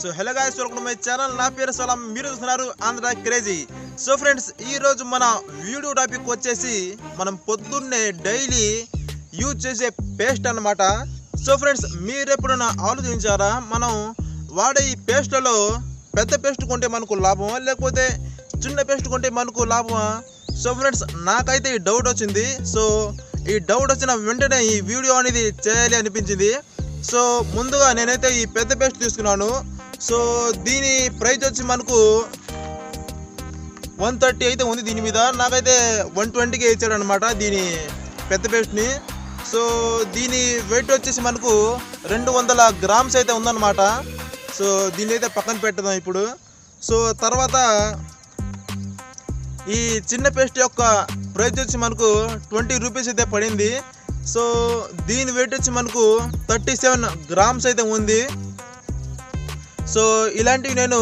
So hello guys welcome my channel నా పేరు సలాం. మీరు చూస్తున్నారు ఆంధ్ర క్రేజీ. సో ఫ్రెండ్స్ ఈరోజు మన వీడియో టాపిక్ వచ్చేసి మనం పొద్దున్నే డైలీ యూజ్ చేసే పేస్ట్ అన్నమాట. సో ఫ్రెండ్స్ మీరు ఎప్పుడైనా ఆలోచించారా? మనం వాడే ఈ పేస్ట్లలో పెద్ద పేస్ట్ కొంటే మనకు లాభమా? లేకపోతే చిన్న పేస్ట్ కొంటే మనకు లాభమా? సో ఫ్రెండ్స్ నాకైతే ఈ డౌట్ వచ్చింది. సో ఈ డౌట్ వచ్చిన వెంటనే ఈ వీడియో అనేది చేయాలి అనిపించింది. సో ముందుగా నేనైతే ఈ పెద్ద పేస్ట్ తీసుకున్నాను. సో దీని ప్రైస్ వచ్చి మనకు వన్ థర్టీ అయితే ఉంది దీని మీద. నాకైతే వన్ ట్వంటీకి ఇచ్చాడు అనమాట దీని పెద్ద పేస్ట్ని. సో దీని వెయిట్ వచ్చేసి మనకు రెండు వందల గ్రామ్స్ అయితే ఉందన్నమాట. సో దీన్ని అయితే పక్కన పెట్టదాం ఇప్పుడు. సో తర్వాత ఈ చిన్న పేస్ట్ యొక్క ప్రైస్ వచ్చి మనకు ట్వంటీ రూపీస్ అయితే పడింది. సో దీని వెయిట్ వచ్చి మనకు థర్టీ సెవెన్ గ్రామ్స్ అయితే ఉంది. సో ఇలాంటివి నేను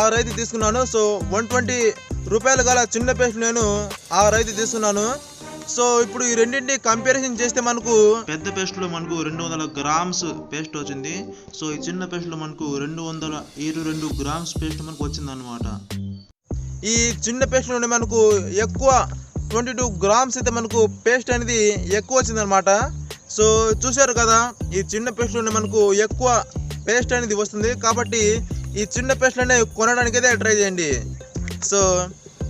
ఆరు అయితే తీసుకున్నాను. సో వన్ ట్వంటీ రూపాయలు గల చిన్న పేస్ట్ నేను ఆరు అయితే తీసుకున్నాను. సో ఇప్పుడు ఈ రెండింటిని కంపారిజన్ చేస్తే మనకు పెద్ద పేస్ట్లో మనకు రెండు వందల గ్రామ్స్ పేస్ట్ వచ్చింది. సో ఈ చిన్న పేస్ట్లో మనకు రెండు వందల ఇరవై రెండు గ్రామ్స్ పేస్ట్ మనకు వచ్చింది అనమాట ఈ చిన్న పేస్ట్ నుండి మనకు ఎక్కువ ట్వంటీ టూ గ్రామ్స్ అయితే మనకు పేస్ట్ అనేది ఎక్కువ వచ్చిందనమాట సో చూశారు కదా ఈ చిన్న పేస్ట్ నుండి మనకు ఎక్కువ పేస్ట్ అనేది వస్తుంది. కాబట్టి ఈ చిన్న పేస్ట్ అనేది కొనడానికి అయితే ట్రై చేయండి. సో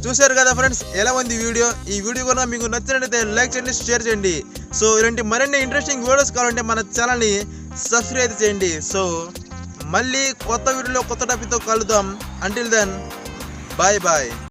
చూశారు కదా ఫ్రెండ్స్ ఎలా ఉంది వీడియో? ఈ వీడియో కూడా మీకు నచ్చినట్లయితే లైక్ చేయండి షేర్ చేయండి. సో ఇలాంటి మరిన్ని ఇంట్రెస్టింగ్ వీడియోస్ కావాలంటే మన ఛానల్ని సబ్స్క్రైబ్ చేయండి. సో మళ్ళీ కొత్త వీడియోలో కొత్త టాపిక్తో కలుద్దాం. Until then bye bye